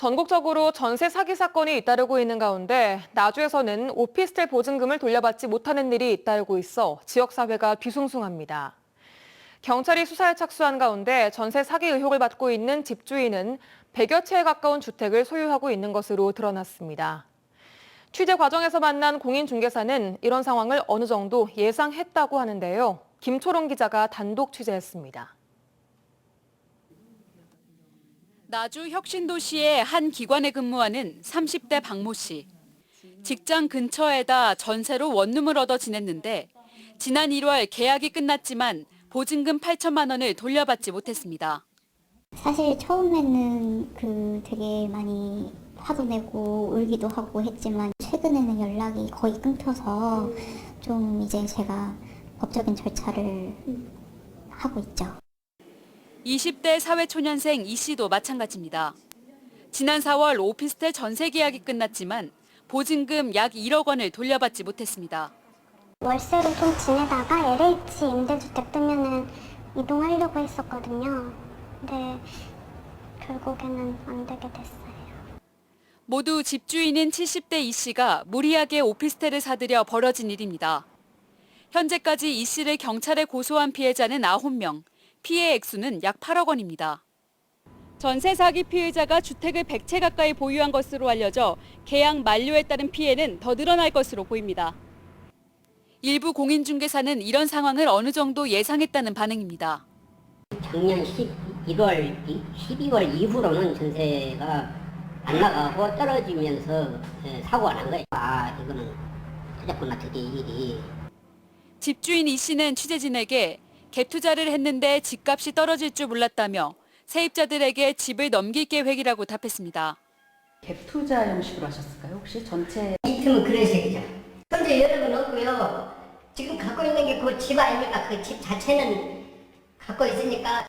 전국적으로 전세 사기 사건이 잇따르고 있는 가운데 나주에서는 오피스텔 보증금을 돌려받지 못하는 일이 잇따르고 있어 지역사회가 뒤숭숭합니다. 경찰이 수사에 착수한 가운데 전세 사기 의혹을 받고 있는 집주인은 100여 채에 가까운 주택을 소유하고 있는 것으로 드러났습니다. 취재 과정에서 만난 공인중개사는 이런 상황을 어느 정도 예상했다고 하는데요. 김초롱 기자가 단독 취재했습니다. 나주 혁신도시의 한 기관에 근무하는 30대 박모 씨. 직장 근처에다 전세로 원룸을 얻어 지냈는데 지난 1월 계약이 끝났지만 보증금 8천만 원을 돌려받지 못했습니다. 사실 처음에는 그 되게 많이 화도 내고 울기도 하고 했지만 최근에는 연락이 거의 끊겨서 좀 이제 제가 법적인 절차를 하고 있죠. 20대 사회초년생 이 씨도 마찬가지입니다. 지난 4월 오피스텔 전세 계약이 끝났지만 보증금 약 1억 원을 돌려받지 못했습니다. 월세로 좀 지내다가 LH 임대주택 뜨면은 이동하려고 했었거든요. 근데 결국에는 안 되게 됐어요. 모두 집주인인 70대 이 씨가 무리하게 오피스텔을 사들여 벌어진 일입니다. 현재까지 이 씨를 경찰에 고소한 피해자는 9명, 피해 액수는 약 8억 원입니다. 전세 사기 피해자가 주택을 100채 가까이 보유한 것으로 알려져 계약 만료에 따른 피해는 더 늘어날 것으로 보입니다. 일부 공인중개사는 이런 상황을 어느 정도 예상했다는 반응입니다. 작년 11월, 12월 이후로는 전세가 안 나가고 떨어지면서 예, 사고가 난 거예요. 아, 이거는 터졌구나, 드디어 일이. 집주인 이 씨는 취재진에게 갭 투자를 했는데 집값이 떨어질 줄 몰랐다며 세입자들에게 집을 넘길 계획이라고 답했습니다. 갭 투자 형식으로 하셨을까요? 혹시 전체 이 틈은 그런 식이죠. 현재 여력은 없고요. 지금 갖고 있는 게 그 집 아닙니까? 그 집 자체는 갖고 있으니까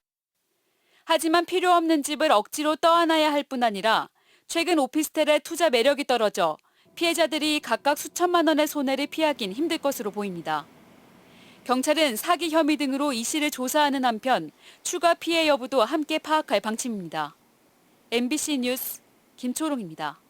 하지만 필요 없는 집을 억지로 떠안아야 할 뿐 아니라 최근 오피스텔의 투자 매력이 떨어져 피해자들이 각각 수천만 원의 손해를 피하긴 힘들 것으로 보입니다. 경찰은 사기 혐의 등으로 이 씨를 조사하는 한편 추가 피해 여부도 함께 파악할 방침입니다. MBC 뉴스 김초롱입니다.